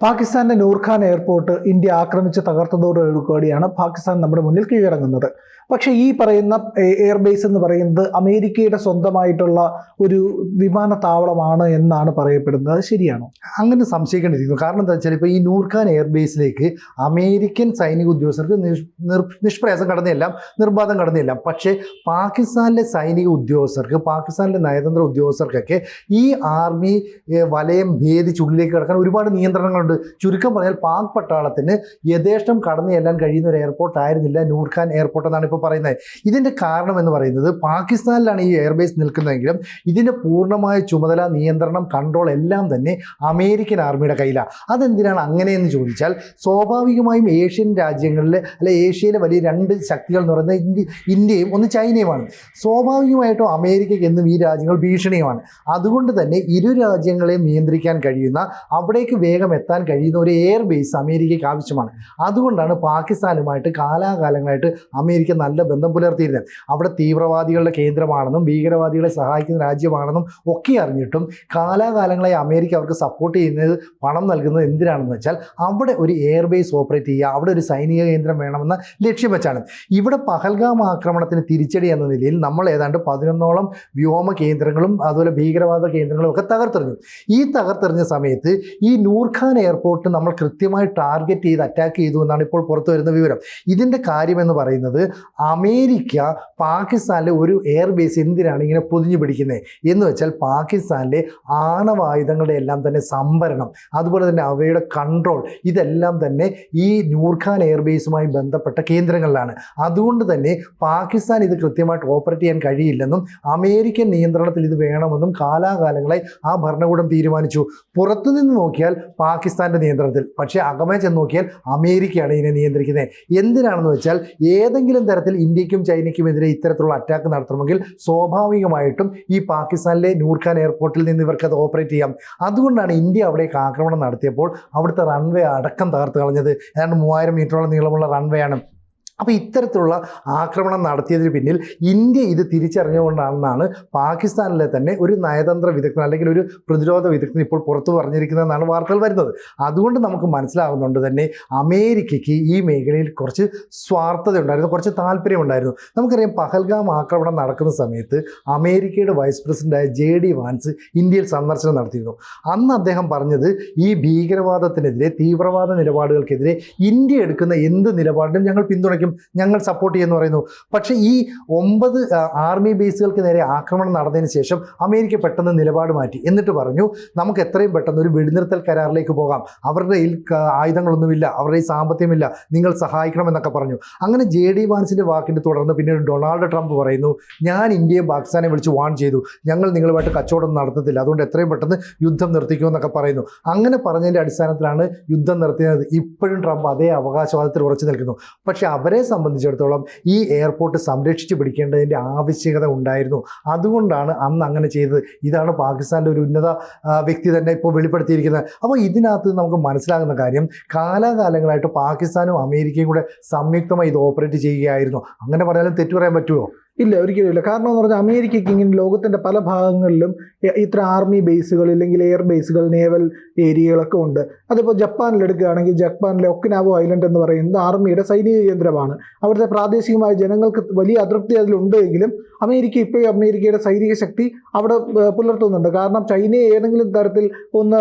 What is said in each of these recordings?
പാകിസ്ഥാന്റെ Nur Khan airport India ആക്രമിച്ച് തകർത്തതോടുകൂടിയാണ് പാകിസ്ഥാൻ നമ്മുടെ മുന്നിൽ കീഴടങ്ങുന്നത്. പക്ഷേ ഈ പറയുന്ന എയർബേസ് എന്ന് പറയുന്നത് അമേരിക്കയുടെ സ്വന്തമായിട്ടുള്ള ഒരു വിമാനത്താവളമാണ് എന്നാണ് പറയപ്പെടുന്നത്. ശരിയാണോ? അങ്ങനെ സംശയിക്കേണ്ടിയിരിക്കുന്നു. കാരണം എന്താ വെച്ചാൽ ഇപ്പോൾ ഈ നൂർഖാൻ എയർബേസിലേക്ക് അമേരിക്കൻ സൈനിക ഉദ്യോഗസ്ഥർക്ക് നിഷ്പ്രയാസം കടന്നെല്ലാം നിർബാധം കടന്നെല്ലാം പക്ഷേ പാകിസ്ഥാനിലെ സൈനിക ഉദ്യോഗസ്ഥർക്ക് പാകിസ്ഥാനിലെ നയതന്ത്ര ഉദ്യോഗസ്ഥർക്കൊക്കെ ഈ ആർമി വലയം ഭേദിച്ചുള്ളിലേക്ക് കടക്കാൻ ഒരുപാട് നിയന്ത്രണങ്ങളുണ്ട്. ചുരുക്കം പറഞ്ഞാൽ പാക് പട്ടാളത്തിന് യഥേഷ്ടം കടന്നു ചെല്ലാൻ കഴിയുന്ന ഒരു എയർപോർട്ട് ആയിരുന്നില്ല നൂർഖാൻ എയർപോർട്ട് എന്നാണ് ഇപ്പോൾ പറയുന്നത്. ഇതിന്റെ കാരണം എന്ന് പറയുന്നത് പാകിസ്ഥാനിലാണ് ഈ എയർബേസ് നിൽക്കുന്നതെങ്കിലും ഇതിന്റെ പൂർണമായ ചുമതല നിയന്ത്രണം കൺട്രോൾ എല്ലാം തന്നെ അമേരിക്കൻ ആർമിയുടെ കയ്യിലാണ്. അതെന്തിനാണ് അങ്ങനെയെന്ന് ചോദിച്ചാൽ സ്വാഭാവികമായും ഏഷ്യൻ രാജ്യങ്ങളിൽ അല്ലെ ഏഷ്യയിലെ വലിയ രണ്ട് ശക്തികൾ എന്ന് പറയുന്നത് ഇന്ത്യ ഇന്ത്യയും ഒന്ന് ചൈനയുമാണ്. സ്വാഭാവികമായിട്ടും അമേരിക്കയ്ക്ക് എന്നും ഈ രാജ്യങ്ങൾ ഭീഷണിയുമാണ്. അതുകൊണ്ട് തന്നെ ഇരു രാജ്യങ്ങളെയും നിയന്ത്രിക്കാൻ കഴിയുന്ന അവിടേക്ക് വേഗം എത്താൻ കഴിയുന്ന ഒരു എയർ ബേസ് അമേരിക്കയ്ക്ക് ആവശ്യമാണ്. അതുകൊണ്ടാണ് പാകിസ്ഥാനുമായിട്ട് കാലാകാലങ്ങളായിട്ട് അമേരിക്ക നല്ല ബന്ധം പുലർത്തിയിരുന്നത്. അവിടെ തീവ്രവാദികളുടെ കേന്ദ്രമാണെന്നും ഭീകരവാദികളെ സഹായിക്കുന്ന രാജ്യമാണെന്നും ഒക്കെ അറിഞ്ഞിട്ടും കാലാകാലങ്ങളായി അമേരിക്ക അവർക്ക് സപ്പോർട്ട് ചെയ്യുന്നത് പണം നൽകുന്നത് എന്തിനാണെന്ന് വെച്ചാൽ അവിടെ ഒരു എയർ ബേസ് ഓപ്പറേറ്റ് ചെയ്യുക അവിടെ ഒരു സൈനിക കേന്ദ്രം വേണമെന്ന ലക്ഷ്യം വെച്ചാണ്. ഇവിടെ പഹൽഗാം ആക്രമണത്തിന് തിരിച്ചടി എന്ന നിലയിൽ നമ്മൾ ഏതാണ്ട് പതിനൊന്നോളം വ്യോമ കേന്ദ്രങ്ങളും അതുപോലെ ഭീകരവാദ കേന്ദ്രങ്ങളും ഒക്കെ തകർത്തെറിഞ്ഞു. ഈ തകർത്തെറിഞ്ഞ സമയത്ത് ഈ നൂർഖാൻ എയർപോർട്ട് നമ്മൾ കൃത്യമായി ടാർഗറ്റ് ചെയ്ത് അറ്റാക്ക് ചെയ്തു എന്നാണ് ഇപ്പോൾ പുറത്തു വരുന്ന വിവരം. ഇതിന്റെ കാര്യമെന്ന് പറയുന്നത് അമേരിക്ക പാകിസ്ഥാനിലെ ഒരു എയർ ബേസ് എന്തിനാണ് ഇങ്ങനെ പൊതിഞ്ഞു പിടിക്കുന്നത് എന്ന് വെച്ചാൽ പാകിസ്ഥാനിലെ ആണവായുധങ്ങളുടെ എല്ലാം തന്നെ സംഭരണം അതുപോലെ തന്നെ അവയുടെ കൺട്രോൾ ഇതെല്ലാം തന്നെ ഈ നൂർഖാൻ എയർബേസുമായി ബന്ധപ്പെട്ട കേന്ദ്രങ്ങളിലാണ്. അതുകൊണ്ട് തന്നെ പാകിസ്ഥാൻ ഇത് കൃത്യമായിട്ട് ഓപ്പറേറ്റ് ചെയ്യാൻ കഴിയില്ലെന്നും അമേരിക്കൻ നിയന്ത്രണത്തിൽ ഇത് വേണമെന്നും കാലാകാലങ്ങളായി ആ ഭരണകൂടം തീരുമാനിച്ചു. പുറത്തുനിന്ന് നോക്കിയാൽ പാകിസ്ഥാന്റെ നിയന്ത്രണത്തിൽ. പക്ഷേ അകമേ ചെന്ന് നോക്കിയാൽ അമേരിക്കയാണ് ഇതിനെ നിയന്ത്രിക്കുന്നത്. എന്തിനാണെന്ന് വെച്ചാൽ ഏതെങ്കിലും തരത്തിൽ ഇന്ത്യക്കും ചൈനയ്ക്കുമെതിരെ ഇത്തരത്തിലുള്ള അറ്റാക്ക് നടത്തണമെങ്കിൽ സ്വാഭാവികമായിട്ടും ഈ പാകിസ്ഥാനിലെ നൂർഖാൻ എയർപോർട്ടിൽ നിന്ന് ഇവർക്ക് അത് ഓപ്പറേറ്റ് ചെയ്യാം. അതുകൊണ്ടാണ് ഇന്ത്യ അവിടേക്ക് ആക്രമണം നടത്തിയപ്പോൾ അവിടുത്തെ റൺവേ അടക്കം തകർത്ത് കളഞ്ഞത്. ഏതാണ്ട് മൂവായിരം മീറ്ററോളം നീളമുള്ള റൺവേ ആണ്. അപ്പോൾ ഇത്തരത്തിലുള്ള ആക്രമണം നടത്തിയതിന് പിന്നിൽ ഇന്ത്യ ഇത് തിരിച്ചറിഞ്ഞുകൊണ്ടാണെന്നാണ് പാകിസ്ഥാനിലെ തന്നെ ഒരു നയതന്ത്ര വിദഗ്ധൻ അല്ലെങ്കിൽ ഒരു പ്രതിരോധ വിദഗ്ധൻ ഇപ്പോൾ പുറത്തു പറഞ്ഞിരിക്കുന്നതെന്നാണ് വാർത്തകൾ വരുന്നത്. അതുകൊണ്ട് നമുക്ക് മനസ്സിലാകുന്നുണ്ട് തന്നെ അമേരിക്കയ്ക്ക് ഈ മേഖലയിൽ കുറച്ച് സ്വാർത്ഥത ഉണ്ടായിരുന്നു കുറച്ച് താല്പര്യമുണ്ടായിരുന്നു. നമുക്കറിയാം പഹൽഗാം ആക്രമണം നടക്കുന്ന സമയത്ത് അമേരിക്കയുടെ വൈസ് പ്രസിഡന്റായ ജെ ഡി വാൻസ് ഇന്ത്യയിൽ സന്ദർശനം നടത്തിയിരുന്നു. അന്ന് അദ്ദേഹം പറഞ്ഞത് ഈ ഭീകരവാദത്തിനെതിരെ തീവ്രവാദ നിലപാടുകൾക്കെതിരെ ഇന്ത്യ എടുക്കുന്ന എന്ത് നിലപാടിനും ഞങ്ങൾ പിന്തുണയ്ക്കും ഞങ്ങൾ സപ്പോർട്ട് ചെയ്യുമെന്ന് പറയുന്നു. പക്ഷേ ഈ ഒമ്പത് ആർമി ബേസുകൾക്ക് നേരെ ആക്രമണം നടന്നതിന് ശേഷം അമേരിക്ക പെട്ടെന്ന് നിലപാട് മാറ്റി. എന്നിട്ട് പറഞ്ഞു നമുക്ക് എത്രയും പെട്ടെന്ന് ഒരു വെടിനിർത്തൽ കരാറിലേക്ക് പോകാം. അവരുടെ ആയുധങ്ങളൊന്നുമില്ല. അവരുടെ സാമ്പത്തികമില്ല. നിങ്ങൾ സഹായിക്കണമെന്നൊക്കെ പറഞ്ഞു. അങ്ങനെ ജെ ഡി വാൻസിന്റെ വാക്കിന്റെ തുടർന്ന് പിന്നീട് ഡൊണാൾഡ് ട്രംപ് പറയുന്നു ഞാൻ ഇന്ത്യയും പാകിസ്ഥാനെ വിളിച്ച് വാൺ ചെയ്തു. ഞങ്ങൾ നിങ്ങളുമായിട്ട് കച്ചവടം നടത്തത്തില്ല. അതുകൊണ്ട് എത്രയും പെട്ടെന്ന് യുദ്ധം നിർത്തിക്കുമെന്നൊക്കെ പറയുന്നു. അങ്ങനെ പറഞ്ഞതിന്റെ അടിസ്ഥാനത്തിലാണ് യുദ്ധം നിർത്തിയത്. ഇപ്പോഴും ട്രംപ് അതേ അവകാശവാദത്തിൽ ഉറച്ചു നിൽക്കുന്നു. പക്ഷേ അവരെ സംബന്ധിച്ചിടത്തോളം ഈ എയർപോർട്ട് സംരക്ഷിച്ചു പിടിക്കേണ്ടതിന്റെ ആവശ്യകത ഉണ്ടായിരുന്നു. അതുകൊണ്ടാണ് അന്ന് അങ്ങനെ ചെയ്തത്. ഇതാണ് പാകിസ്ഥാന്റെ ഒരു ഉന്നത വ്യക്തി തന്നെ ഇപ്പോൾ വെളിപ്പെടുത്തിയിരിക്കുന്നത്. അപ്പോൾ ഇതിനകത്ത് നമുക്ക് മനസ്സിലാകുന്ന കാര്യം കാലാകാലങ്ങളായിട്ട് പാകിസ്ഥാനും അമേരിക്കയും കൂടെ സംയുക്തമായി ഇത് ഓപ്പറേറ്റ് ചെയ്യുകയായിരുന്നു. അങ്ങനെ പറഞ്ഞാലും തെറ്റു പറയാൻ പറ്റുമോ? ഇല്ല ഒരിക്കലും ഇല്ല. കാരണം എന്ന് പറഞ്ഞാൽ അമേരിക്കയ്ക്ക് ഇങ്ങനെ ലോകത്തിന്റെ പല ഭാഗങ്ങളിലും ഇത്ര ആർമി ബേസുകൾ ഇല്ലെങ്കിൽ എയർ ബേസുകൾ നേവൽ ഏരിയകളൊക്കെ ഉണ്ട്. അതിപ്പോൾ ജപ്പാനിൽ എടുക്കുകയാണെങ്കിൽ ജപ്പാനിലെ ഒക്കിനാവോ ഐലൻഡ് എന്ന് പറയുന്നത് ആർമിയുടെ സൈനിക കേന്ദ്രമാണ്. അവിടുത്തെ പ്രാദേശികമായ ജനങ്ങൾക്ക് വലിയ അതൃപ്തി അതിലുണ്ട് എങ്കിലും അമേരിക്ക ഇപ്പോഴും അമേരിക്കയുടെ സൈനിക ശക്തി അവിടെ പുലർത്തുന്നുണ്ട്. കാരണം ചൈനയെ ഏതെങ്കിലും തരത്തിൽ ഒന്ന്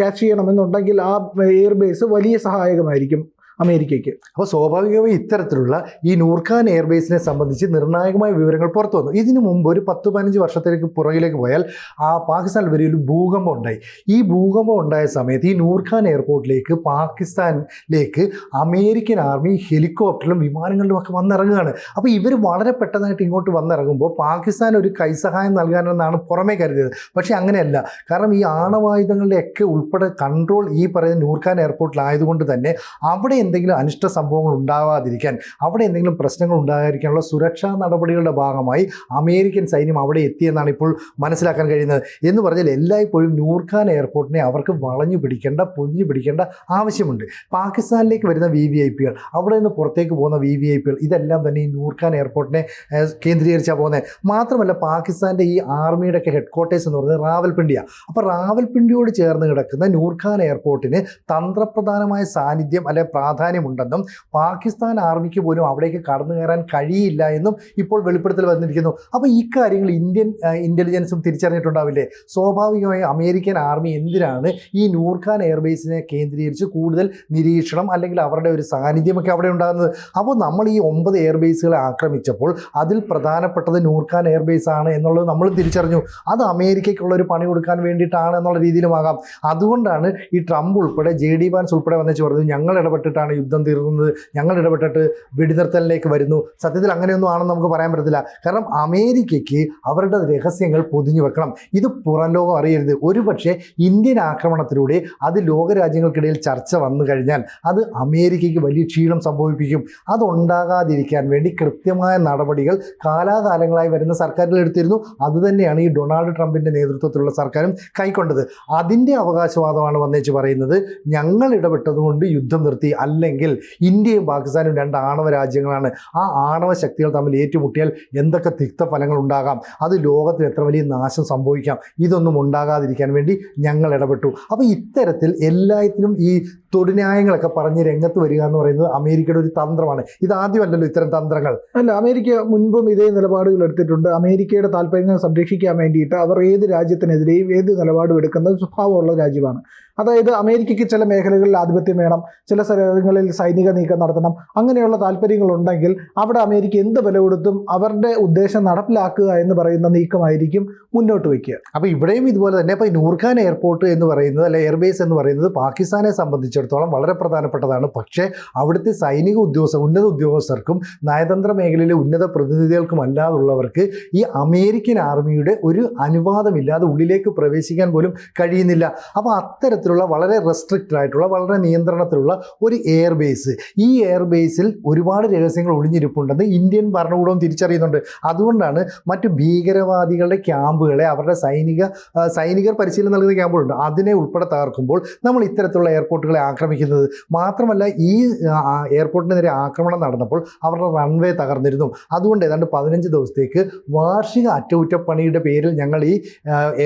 ക്യാച്ച് ചെയ്യണമെന്നുണ്ടെങ്കിൽ ആ എയർ ബേസ് വലിയ സഹായകമായിരിക്കും. അമേരിക്കയ്ക്ക്. അപ്പോൾ സ്വാഭാവികമായി ഇത്തരത്തിലുള്ള ഈ നൂർഖാൻ എയർബേസിനെ സംബന്ധിച്ച് നിർണായകമായ വിവരങ്ങൾ പുറത്തു വന്നു. ഇതിനു മുമ്പ് ഒരു പത്ത് പതിനഞ്ച് വർഷത്തിലേക്ക് പുറകിലേക്ക് പോയാൽ ആ പാകിസ്ഥാനിൽ വലിയൊരു ഭൂകമ്പം ഉണ്ടായി. ഈ ഭൂകമ്പം ഉണ്ടായ സമയത്ത് ഈ നൂർഖാൻ എയർപോർട്ടിലേക്ക് പാകിസ്ഥാനിലേക്ക് അമേരിക്കൻ ആർമി ഹെലികോപ്റ്ററിലും വിമാനങ്ങളിലും ഒക്കെ വന്നിറങ്ങുകയാണ്. അപ്പോൾ ഇവർ വളരെ പെട്ടെന്നായിട്ട് ഇങ്ങോട്ട് വന്നിറങ്ങുമ്പോൾ പാകിസ്ഥാൻ ഒരു കൈസഹായം നൽകാനെന്നാണ് പുറമേ കരുതിയത്. പക്ഷേ അങ്ങനെയല്ല. കാരണം ഈ ആണവായുധങ്ങളുടെ ഒക്കെ ഉൾപ്പെടെ കൺട്രോൾ ഈ പറയുന്ന നൂർഖാൻ എയർപോർട്ടിലായതുകൊണ്ട് തന്നെ അവിടെ എന്തെങ്കിലും അനിഷ്ട സംഭവങ്ങൾ ഉണ്ടാവാതിരിക്കാൻ അവിടെ എന്തെങ്കിലും പ്രശ്നങ്ങൾ ഉണ്ടാകാതിരിക്കാനുള്ള സുരക്ഷാ നടപടികളുടെ ഭാഗമായി അമേരിക്കൻ സൈന്യം അവിടെ എത്തിയെന്നാണ് ഇപ്പോൾ മനസ്സിലാക്കാൻ കഴിയുന്നത്. എന്ന് പറഞ്ഞാൽ എല്ലായ്പ്പോഴും നൂർഖാൻ എയർപോർട്ടിനെ അവർക്ക് വളഞ്ഞു പിടിക്കേണ്ട പൊതിഞ്ഞു പിടിക്കേണ്ട ആവശ്യമുണ്ട്. പാകിസ്ഥാനിലേക്ക് വരുന്ന വി വി ഐ പികൾ അവിടെ നിന്ന് പുറത്തേക്ക് പോകുന്ന വി വി ഐ പികൾ ഇതെല്ലാം തന്നെ ഈ നൂർഖാൻ എയർപോർട്ടിനെ കേന്ദ്രീകരിച്ചാണ് പോകുന്നത് മാത്രമല്ല പാകിസ്ഥാന്റെ ഈ ആർമിയുടെ ഒക്കെ ഹെഡ് ക്വാർട്ടേഴ്സ് എന്ന് പറയുന്നത് റാവൽപിണ്ടിയാണ് അപ്പോൾ റാവൽപിണ്ടിയോട് ചേർന്ന് കിടക്കുന്ന നൂർഖാൻ എയർപോർട്ടിന് തന്ത്രപ്രധാനമായ സാന്നിധ്യം അല്ലെ പ്രാധാന്യമുണ്ടെന്നും പാകിസ്ഥാൻ ആർമിക്ക് പോലും അവിടേക്ക് കടന്നു കയറാൻ കഴിയില്ല എന്നും ഇപ്പോൾ വെളിപ്പെടുത്തൽ വന്നിരിക്കുന്നു. അപ്പോൾ ഈ കാര്യങ്ങൾ ഇന്ത്യൻ ഇന്റലിജൻസും തിരിച്ചറിഞ്ഞിട്ടുണ്ടാവില്ലേ? സ്വാഭാവികമായി അമേരിക്കൻ ആർമി എന്തിനാണ് ഈ നൂർഖാൻ എയർബേസിനെ കേന്ദ്രീകരിച്ച് കൂടുതൽ നിരീക്ഷണം അല്ലെങ്കിൽ അവരുടെ ഒരു സാന്നിധ്യമൊക്കെ അവിടെ ഉണ്ടാകുന്നത്? അപ്പോൾ നമ്മൾ ഈ ഒമ്പത് എയർബേസുകളെ ആക്രമിച്ചപ്പോൾ അതിൽ പ്രധാനപ്പെട്ടത് നൂർഖാൻ എയർബേസ് ആണ് എന്നുള്ളത് നമ്മൾ തിരിച്ചറിഞ്ഞു. അത് അമേരിക്കയ്ക്കുള്ള ഒരു പണി കൊടുക്കാൻ വേണ്ടിയിട്ടാണ് എന്നുള്ള രീതിയിലുമാകാം. അതുകൊണ്ടാണ് ഈ ട്രംപ് ഉൾപ്പെടെ ജെ ഡി വാൻസ് ഉൾപ്പെടെ വന്നിച്ച് പറഞ്ഞത് ഞങ്ങൾ ഇടപെട്ടിട്ടാണ് യുദ്ധം തീർന്നത്. ഞങ്ങൾ ഇടപെട്ടിട്ട് വെടിനിർത്തലിലേക്ക് വരുന്നു. സത്യത്തിൽ അങ്ങനെയൊന്നും ആണെന്ന് നമുക്ക് പറയാൻ പറ്റത്തില്ല. കാരണം അമേരിക്കയ്ക്ക് അവരുടെ രഹസ്യങ്ങൾ പൊതിഞ്ഞു വെക്കണം. ഇത് പുറം ലോകം അറിയരുത്. ഒരുപക്ഷെ ഇന്ത്യൻ ആക്രമണത്തിലൂടെ അത് ലോകരാജ്യങ്ങൾക്കിടയിൽ ചർച്ച വന്നു കഴിഞ്ഞാൽ അത് അമേരിക്കയ്ക്ക് വലിയ ക്ഷീണം സംഭവിപ്പിക്കും. അതുണ്ടാകാതിരിക്കാൻ വേണ്ടി കൃത്യമായ നടപടികൾ കാലാകാലങ്ങളായി വരുന്ന സർക്കാരുകൾ എടുത്തിരുന്നു. അതുതന്നെയാണ് ഈ ഡൊണാൾഡ് ട്രംപിന്റെ നേതൃത്വത്തിലുള്ള സർക്കാരും കൈക്കൊണ്ടത്. അതിന്റെ അവകാശവാദമാണ് വന്നേച്ച് പറയുന്നത്. ഞങ്ങൾ ഇടപെട്ടതുകൊണ്ട് യുദ്ധം നിർത്തി. അല്ലെങ്കിൽ ഇന്ത്യയും പാകിസ്ഥാനും രണ്ട് ആണവ രാജ്യങ്ങളാണ്. ആ ആണവ ശക്തികൾ തമ്മിൽ ഏറ്റുമുട്ടിയാൽ എന്തൊക്കെ തിക്തഫലങ്ങൾ ഉണ്ടാകാം? അത് ലോകത്തിന് എത്ര വലിയ നാശം സംഭവിക്കാം? ഇതൊന്നും ഉണ്ടാകാതിരിക്കാൻ വേണ്ടി ഞങ്ങൾ ഇടപെട്ടു. അപ്പോൾ ഇത്തരത്തിൽ എല്ലാത്തിനും ഈ തൊടുന്യായങ്ങളൊക്കെ പറഞ്ഞ് രംഗത്ത് വരിക എന്ന് പറയുന്നത് അമേരിക്കയുടെ ഒരു തന്ത്രമാണ്. ഇതാദ്യമല്ലല്ലോ ഇത്തരം തന്ത്രങ്ങൾ. അല്ല അമേരിക്ക മുൻപും ഇതേ നിലപാടുകൾ എടുത്തിട്ടുണ്ട്. അമേരിക്കയുടെ താല്പര്യങ്ങൾ സംരക്ഷിക്കാൻ വേണ്ടിയിട്ട് അവർ ഏത് രാജ്യത്തിനെതിരെയും ഏത് നിലപാടും എടുക്കുന്നത് സ്വഭാവമുള്ള രാജ്യമാണ്. അതായത് അമേരിക്കയ്ക്ക് ചില മേഖലകളിൽ ആധിപത്യം വേണം ചില സ്ഥലങ്ങളിൽ സൈനിക നീക്കം നടത്തണം അങ്ങനെയുള്ള താല്പര്യങ്ങളുണ്ടെങ്കിൽ അവിടെ അമേരിക്ക എന്ത് വില കൊടുത്തും അവരുടെ ഉദ്ദേശം നടപ്പിലാക്കുക എന്ന് പറയുന്ന നീക്കമായിരിക്കും മുന്നോട്ട് വയ്ക്കുക. അപ്പോൾ ഇവിടെയും ഇതുപോലെ തന്നെ ഇപ്പോൾ നൂർഖാൻ എയർപോർട്ട് എന്ന് പറയുന്നത് അല്ലെ എയർബേസ് എന്ന് പറയുന്നത് പാകിസ്ഥാനെ സംബന്ധിച്ചിടത്തോളം വളരെ പ്രധാനപ്പെട്ടതാണ്. പക്ഷേ അവിടുത്തെ സൈനിക ഉദ്യോഗസ്ഥർ ഉന്നത ഉദ്യോഗസ്ഥർക്കും നയതന്ത്ര മേഖലയിലെ ഉന്നത പ്രതിനിധികൾക്കും അല്ലാതുള്ളവർക്ക് ഈ അമേരിക്കൻ ആർമിയുടെ ഒരു അനുവാദമില്ലാതെ ഉള്ളിലേക്ക് പ്രവേശിക്കാൻ പോലും കഴിയുന്നില്ല. അപ്പോൾ അത്തരത്തിലുള്ള വളരെ റെസ്ട്രിക്റ്റഡ് ആയിട്ടുള്ള വളരെ നിയന്ത്രണത്തിലുള്ള ഒരു എയർ ബേസ് ഈ എയർ ബേസിൽ ഒരുപാട് രഹസ്യങ്ങൾ ഒളിഞ്ഞിരിപ്പുണ്ടെന്ന് ഇന്ത്യൻ ഭരണകൂടവും തിരിച്ചറിയുന്നുണ്ട്. അതുകൊണ്ടാണ് മറ്റു ഭീകരവാദികളുടെ ക്യാമ്പുകളെ അവരുടെ സൈനിക സൈനികർ പരിശീലനം നൽകുന്ന ക്യാമ്പുകളുണ്ട്. അതിനെ ഉൾപ്പെടെ തകർക്കുമ്പോൾ നമ്മൾ ഇത്തരത്തിലുള്ള എയർപോർട്ടുകളെ ആക്രമിക്കുന്നത്. മാത്രമല്ല ഈ ആ, ആ, എയർപോർട്ടിന് നേരെ ആക്രമണം നടന്നപ്പോൾ അവരുടെ റൺവേ തകർന്നിരുന്നു. അതുകൊണ്ട് ഏതാണ്ട് പതിനഞ്ച് ദിവസത്തേക്ക് വാർഷിക അറ്റകുറ്റപ്പണിയുടെ പേരിൽ ഞങ്ങൾ ഈ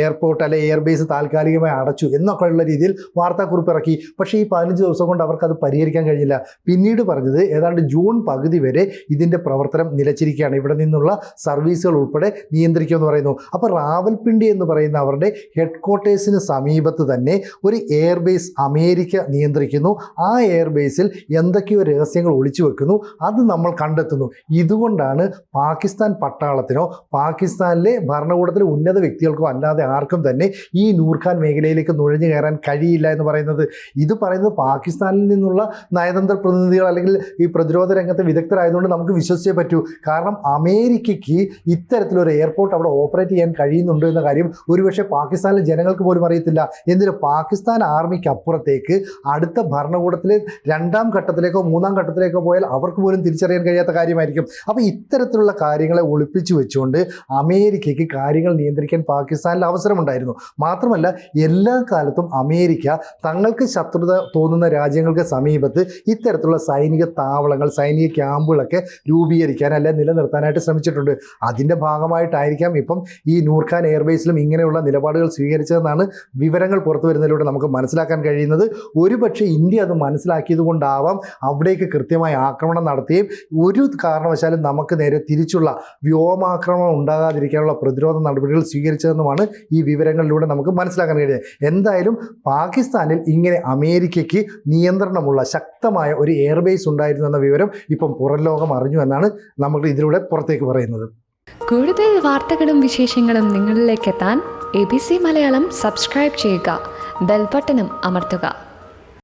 എയർപോർട്ട് അല്ലെ എയർബേസ് താൽക്കാലികമായി അടച്ചു എന്നൊക്കെയുള്ള രീതിയിൽ വാർത്താക്കുറിപ്പ് ഇറക്കി പക്ഷേ ഈ പതിനഞ്ച് ദിവസം കൊണ്ട് അവർക്ക് അത് പരിഹരിക്കാൻ കഴിഞ്ഞില്ല. പിന്നീട് പറഞ്ഞത് ഏതാണ്ട് ജൂൺ പകുതി വരെ ഇതിന്റെ പ്രവർത്തനം നിലച്ചിരിക്കുകയാണ്. ഇവിടെ നിന്നുള്ള സർവീസുകൾ ഉൾപ്പെടെ നിയന്ത്രിക്കുമെന്ന് പറയുന്നു. അപ്പോൾ റാവൽപിണ്ടി എന്ന് പറയുന്ന അവരുടെ ഹെഡ് ക്വാർട്ടേഴ്സിന് സമീപത്ത് തന്നെ ഒരു എയർബേസ് അമേരിക്ക നിയന്ത്രിക്കുന്നു. ആ എയർബേസിൽ എന്തൊക്കെയോ രഹസ്യങ്ങൾ ഒളിച്ചു വെക്കുന്നു. അത് നമ്മൾ കണ്ടെത്തുന്നു. ഇതുകൊണ്ടാണ് പാകിസ്ഥാൻ പട്ടാളത്തിനോ പാകിസ്ഥാനിലെ ഭരണകൂടത്തിലെ ഉന്നത വ്യക്തികൾക്കോ അല്ലാതെ ആർക്കും തന്നെ ഈ നൂർഖാൻ മേഖലയിലേക്ക് നുഴഞ്ഞു കയറാൻ കഴിയില്ല എന്ന് പറയുന്നത്. ഇത് പറയുന്നത് പാകിസ്ഥാനിൽ നിന്നുള്ള നയതന്ത്ര പ്രതിനിധികൾ അല്ലെങ്കിൽ ഈ പ്രതിരോധ രംഗത്തെ വിദഗ്ധരായതുകൊണ്ട് നമുക്ക് വിശ്വസിച്ചേ പറ്റൂ. കാരണം അമേരിക്കയ്ക്ക് ഇത്തരത്തിലൊരു എയർപോർട്ട് അവിടെ ഓപ്പറേറ്റ് ചെയ്യാൻ കഴിയുന്നുണ്ട് എന്ന കാര്യം ഒരുപക്ഷെ പാകിസ്ഥാനിലെ ജനങ്ങൾക്ക് പോലും അറിയത്തില്ല. എന്തിന് പാകിസ്ഥാൻ ആർമിക്ക് അപ്പുറത്തേക്ക് അടുത്ത ഭരണകൂടത്തിലെ രണ്ടാം ഘട്ടത്തിലേക്കോ മൂന്നാം ഘട്ടത്തിലേക്കോ പോയാൽ അവർക്ക് പോലും തിരിച്ചറിയാൻ കഴിയാത്ത കാര്യമായിരിക്കും. അപ്പോൾ ഇത്തരത്തിലുള്ള കാര്യങ്ങളെ ഒളിപ്പിച്ചു വെച്ചുകൊണ്ട് അമേരിക്കയ്ക്ക് കാര്യങ്ങൾ നിയന്ത്രിക്കാൻ പാകിസ്ഥാനിൽ അവസരമുണ്ടായിരുന്നു. മാത്രമല്ല എല്ലാ കാലത്തും അമേരിക്ക തങ്ങൾക്ക് ശത്രുത തോന്നുന്ന രാജ്യങ്ങൾക്ക് സമീപത്ത് ഇത്തരത്തിലുള്ള സൈനിക താവളങ്ങൾ സൈനിക ക്യാമ്പുകളൊക്കെ രൂപീകരിക്കാൻ അല്ലെ നിലനിർത്താനായിട്ട് ശ്രമിച്ചിട്ടുണ്ട്. അതിന്റെ ഭാഗമായിട്ടായിരിക്കാം ഇപ്പം ഈ നൂർഖാൻ എയർബേസിലും ഇങ്ങനെയുള്ള നിലപാടുകൾ സ്വീകരിച്ചതെന്നാണ് വിവരങ്ങൾ പുറത്തു വരുന്നതിലൂടെ നമുക്ക് മനസ്സിലാക്കാൻ കഴിയുന്നത്. ഒരുപക്ഷെ ഇന്ത്യ അത് മനസ്സിലാക്കിയത് കൊണ്ടാവാം അവിടേക്ക് കൃത്യമായി ആക്രമണം നടത്തുകയും ഒരു കാരണവശാലും നമുക്ക് നേരെ തിരിച്ചുള്ള വ്യോമാക്രമണം ഉണ്ടാകാതിരിക്കാനുള്ള പ്രതിരോധ നടപടികൾ സ്വീകരിച്ചതെന്നുമാണ് ഈ വിവരങ്ങളിലൂടെ നമുക്ക് മനസ്സിലാക്കാൻ കഴിയുന്നത്. എന്തായാലും പാകിസ്ഥാനിൽ ഇങ്ങനെ അമേരിക്കയ്ക്ക് നിയന്ത്രണമുള്ള ശക്തമായ ഒരു എയർബേസ് ഉണ്ടായിരുന്നു എന്ന വിവരം ഇപ്പം പുറം ലോകം അറിഞ്ഞു എന്നാണ് നമ്മൾ ഇതിലൂടെ പുറത്തേക്ക് പറയുന്നത്. കൂടുതൽ വാർത്തകളും വിശേഷങ്ങളും നിങ്ങളിലേക്ക് എത്താൻ A B C Malayalam subscribe ചെയ്യുക. ബെൽബട്ടനും അമർത്തുക.